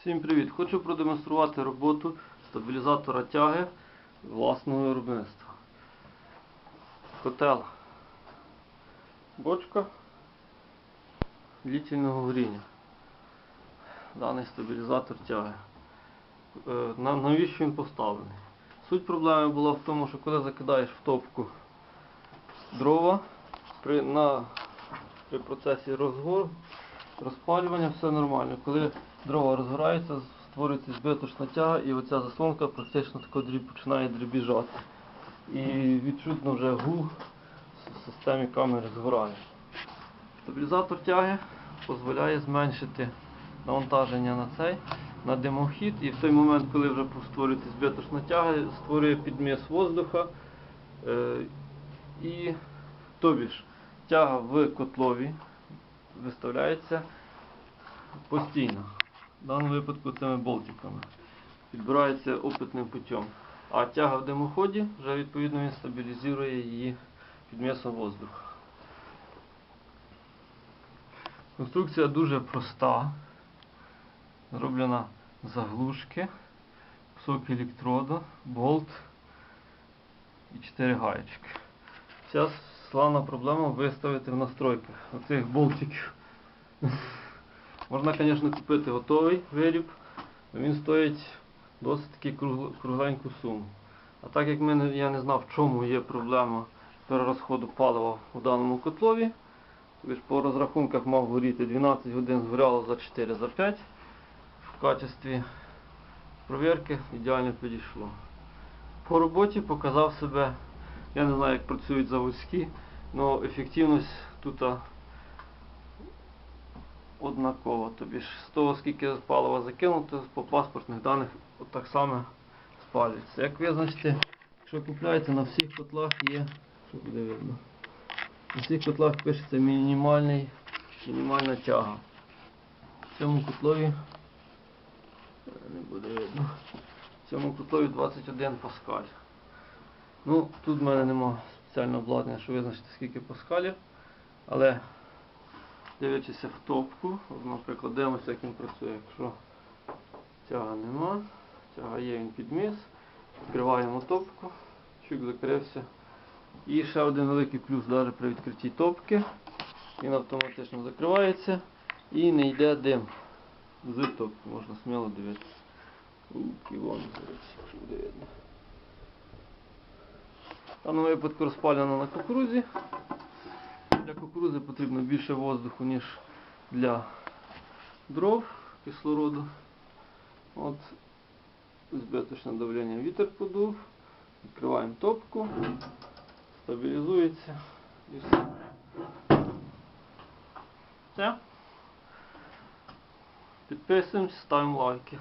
Всім привіт! Хочу продемонструвати роботу стабілізатора тяги власного виробництва. Котел. Бочка длительного горіння. Даний стабілізатор тяги. Е, Навіщо він поставлений? Суть проблеми була в тому, що коли закидаєш в топку дрова, при, на, при процесі розгору розпалювання все нормально. Коли дрова розгораються, створюється збиточна тяга і оця заслонка практично тако дріб, починає дрібіжати. І відчутно вже гул в системі камери згорання. Стабілізатор тяги дозволяє зменшити навантаження на цей, на димохід, і в той момент, коли вже створюється збиточна тяга, створює підміс воздуха. Е, і тобі ж тяга в котлові виставляється постійно. В даному випадку цими болтиками. Підбирається опитним путем. А тяга в димоході вже відповідно він стабілізує її підмісом воздуха. Конструкція дуже проста. Зроблена заглушки, кусок електроду, болт і 4 гаєчки. Зараз славна проблема виставити в настройках оцих болтиків. Можна, звісно, купити готовий виріб, але він стоїть досить таки кругленьку суму. А так як мене, я не знав, в чому є проблема перерозходу палива у даному котлові, тобто по розрахунках мав горіти 12 годин, згоряло за 4 за 5. В качестві провірки ідеально підійшло. По роботі показав себе, я не знаю, як працюють заводські, але ефективність тут однакова. Тобі ж з того, скільки палива закинуто, по паспортних даних так само спалюється. Як визначити, якщо купляєте, на всіх котлах є, що буде видно. На всіх котлах пишеться мінімальний, мінімальна тяга. В цьому котлові е, не буде видно. В цьому котлові 21 паскаль. Ну, тут в мене нема спеціального обладнання, щоб визначити скільки паскалів, але дивлячись в топку, наприклад, дивимося, як він працює. Якщо тяга нема, тяга є, він підміс, відкриваємо топку, чик закрився. І ще один великий плюс навіть при відкритті топки. Він автоматично закривається і не йде дим з топки, можна сміло дивитися. Руки вон, якщо буде видно. Даному випадку розпалено на кукурузі. Для кукурузи потрібно більше воздуху, ніж для дров, кислороду. От збиточне давлення вітер подув. Відкриваємо топку, стабілізується і все. Все. Підписуємося, ставимо лайки.